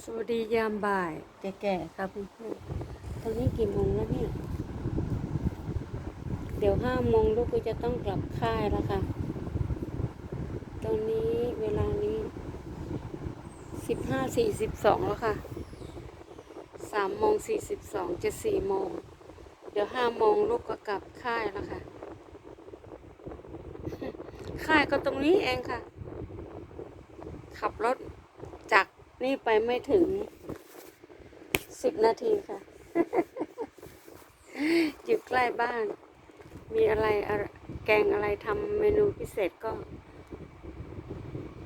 สวัสดียามบ่าย แก่ๆครับเพื่อนๆตอนนี้กี่โมงแล้วเนี่ย เดี๋ยวห้าโมงลูกก็จะต้องกลับค่ายแล้วค่ะ ตอนนี้เวลานี้สิบห้าสี่สิบสองแล้วค่ะสามโมงสี่สิบสองจะสี่โมง เดี๋ยวห้าโมงลูกก็กลับค่ายแล้วค่ะ ค่ายก็ตรงนี้เองค่ะ ขับรถจาก นี่ไปไม่ถึงสิบนาทีค่ะ อยู่ใกล้บ้าน มีอะไรแกงอะไรทำเมนูพิเศษก็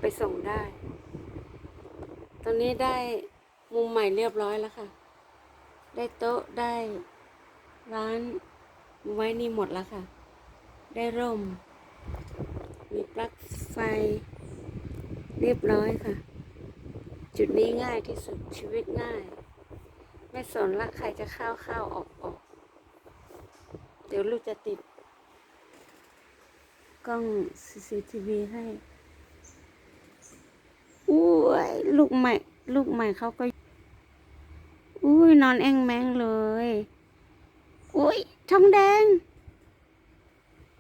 ไปส่งได้ ตอนนี้ได้มุมใหม่เรียบร้อยแล้วค่ะ ได้โต๊ะได้ร้านไว้นี่หมดแล้วค่ะ ได้ร่ม มีปลั๊กไฟ เรียบร้อยค่ะ จุดนี้ง่ายที่สุดชีวิตง่าย ไม่สนละใครจะเข้าเข้าออกออกเดี๋ยวลูกจะติด กล้อง CCTV ให้อุ้ยลูกใหม่ ลูกใหม่เขาก็ อุ้ยนอนแองแมงเลย อุ้ยทองแดง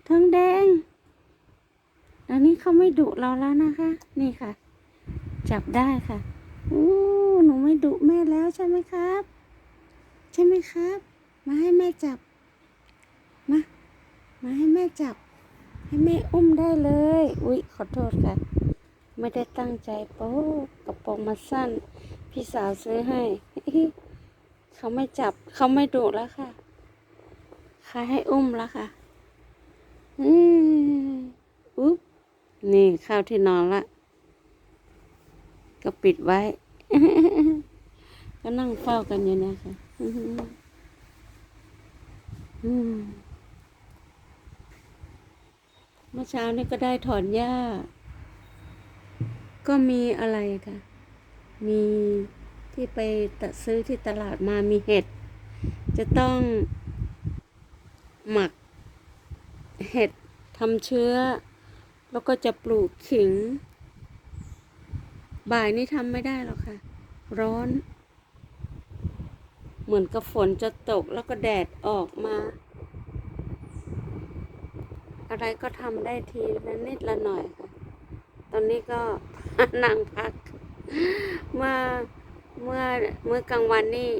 ทองแดงอันนี้เขาไม่ดุเราแล้วนะคะ นี่ค่ะ จับได้ค่ะ อู้หนูไม่ดุแม่แล้วใช่ไหมครับ ใช่ไหมครับ มาให้แม่จับ มา มาให้แม่จับ ให้แม่อุ้มได้เลย อุ๊ย ขอโทษค่ะ ไม่ได้ตั้งใจโป๊กระโปรงมาสั้น พี่สาวซื้อให้ เขาไม่จับ เขาไม่ดุแล้วค่ะใครให้อุ้มแล้วค่ะ อืมอุ๊บนี่เข้าที่นอนละ ก็ปิดไว้ ก็นั่งเฝ้ากันอยู่นะคะเมื่อเช้านี้ก็ได้ถอนหญ้า ก็มีอะไรค่ะมีที่ไปตัดซื้อที่ตลาดมามีเห็ด จะต้องหมักเห็ดทำเชื้อ แล้วก็จะปลูกขิง บ่ายนี้ทำไม่ได้หรอกค่ะ ร้อน เหมือนกับฝนจะตกแล้วก็แดดออกมา อะไรก็ทำได้ทีละนิดละหน่อยค่ะ ตอนนี้ก็นั่งพัก เมื่อเมื่อเมื่อกลางวันนี่